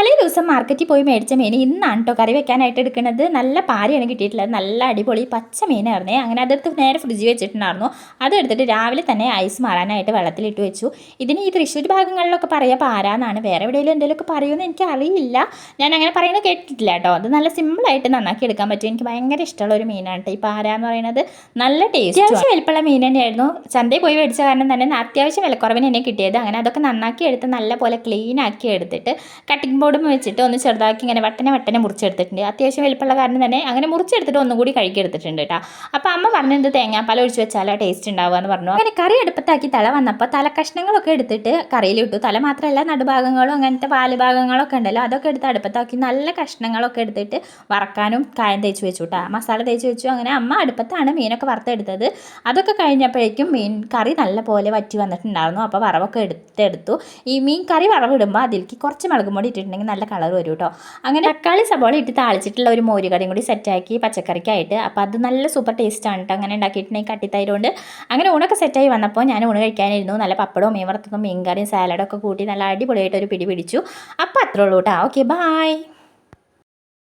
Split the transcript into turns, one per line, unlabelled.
തലേ ദിവസം മാർക്കറ്റിൽ പോയി മേടിച്ച മീൻ ഇന്നാണ് കേട്ടോ കറി വെക്കാനായിട്ട് എടുക്കുന്നത്. നല്ല പാരയാണ് കിട്ടിയിട്ടുള്ളത്. നല്ല അടിപൊളി പച്ച മീനായിരുന്നേ. അങ്ങനെ അതെടുത്ത് നേരെ ഫ്രിഡ്ജിൽ വെച്ചിട്ടുണ്ടായിരുന്നു. അതെടുത്തിട്ട് രാവിലെ തന്നെ ഐസ് മാറാനായിട്ട് വെള്ളത്തിലിട്ട് വെച്ചു. ഇതിന് ഈ തൃശ്ശൂർ ഭാഗങ്ങളിലൊക്കെ പറയുക പാരാന്നാണ് വേറെ എവിടെയെങ്കിലും എന്തെങ്കിലുമൊക്കെ പറയുമെന്ന് എനിക്ക് അറിയില്ല ഞാൻ അങ്ങനെ പറയുന്നത് കേട്ടിട്ടില്ല കേട്ടോ അത് നല്ല സിമ്പിളായിട്ട് നന്നാക്കി എടുക്കാൻ പറ്റും. എനിക്ക് ഭയങ്കര ഇഷ്ടമുള്ള ഒരു മീനാണ് കേട്ടോ ഈ പാര എന്ന് പറയുന്നത്. നല്ല ടേസ്റ്റ് അത്യാവശ്യം വലിപ്പമുള്ള മീൻ തന്നെയായിരുന്നു. ചന്തയിൽ പോയി മേടിച്ച കാരണം തന്നെ അത്യാവശ്യം വിലക്കുറവിന് എന്നെ കിട്ടിയത്. അങ്ങനെ അതൊക്കെ നന്നാക്കി എടുത്ത് നല്ല പോലെ ക്ലീൻ ആക്കി എടുത്തിട്ട് കട്ടിംഗ് ബോർഡും വെച്ചിട്ട് ഒന്ന് ചെറുതാക്കി ഇങ്ങനെ വട്ടനെ വട്ടനെ മുറിച്ചെടുത്തിട്ടുണ്ട്. അത്യാവശ്യം വലിപ്പമുള്ള കാരണം തന്നെ അങ്ങനെ മുറിച്ചെടുത്തിട്ട് ഒന്നും കൂടി കഴുകിയെടുത്തിട്ടുണ്ട് കേട്ടോ അപ്പോൾ അമ്മ പറഞ്ഞത് തേങ്ങാപ്പാൽ ഒഴിച്ച് വെച്ചാലാ ടേസ്റ്റ് ഉണ്ടാവുക എന്ന് പറഞ്ഞു. അങ്ങനെ കറി അടുപ്പത്താക്കി തല വന്നപ്പോൾ തല കഷ്ണങ്ങളൊക്കെ എടുത്തിട്ട് കറിയിലിട്ടു തല മാത്രമല്ല നടുഭാഗങ്ങളും അങ്ങനത്തെ പാൽ ഭാഗങ്ങളൊക്കെ ഉണ്ടല്ലോ അതൊക്കെ എടുത്ത് അടുപ്പത്താക്കി നല്ല കഷ്ണങ്ങളൊക്കെ എടുത്തിട്ട് വറക്കാനും കായം തേച്ച് വെച്ചു കേട്ടോ മസാല തേച്ച് വെച്ചു. അങ്ങനെ അമ്മ അടുപ്പത്താണ് മീനൊക്കെ വറുത്തെടുത്തത്. അതൊക്കെ കഴിഞ്ഞപ്പോഴേക്കും മീൻ കറി നല്ല പോലെ വറ്റി വന്നിട്ടുണ്ടായിരുന്നു. അപ്പോൾ വറവൊക്കെ എടുത്തെടുത്തു. ഈ മീൻ കറി വറവിടുമ്പോൾ അതിലേക്ക് കുറച്ച് മുളകും പൊടി ഇട്ടിട്ടുണ്ടെങ്കിൽ നല്ല കളർ വരും കേട്ടോ അങ്ങനെ തക്കാളി സബോള ഇട്ട് താളിച്ചിട്ടുള്ള ഒരു മോര് കറിയും കൂടി സെറ്റാക്കി പച്ചക്കറിക്കായിട്ട്. അപ്പോൾ അത് നല്ല സൂപ്പർ ടേസ്റ്റാണ് കേട്ടോ അങ്ങനെ ഉണ്ടാക്കിയിട്ടുണ്ടെങ്കിൽ കട്ടിത്തൈരുകൊണ്ട് അങ്ങനെ ഊണൊക്കെ സെറ്റായി വന്നപ്പോൾ ഞാൻ ഊണ് കഴിക്കാനിരുന്നു. നല്ല പപ്പടവും മീൻ വറുത്തതും മീൻകറിയും സാലഡൊക്കെ കൂട്ടി നല്ല അടിപൊളിയായിട്ട് ഒരു പിടി പിടിച്ചു. അപ്പോൾ അത്രേ ഉള്ളൂ കേട്ടോ ഓക്കെ ബായ്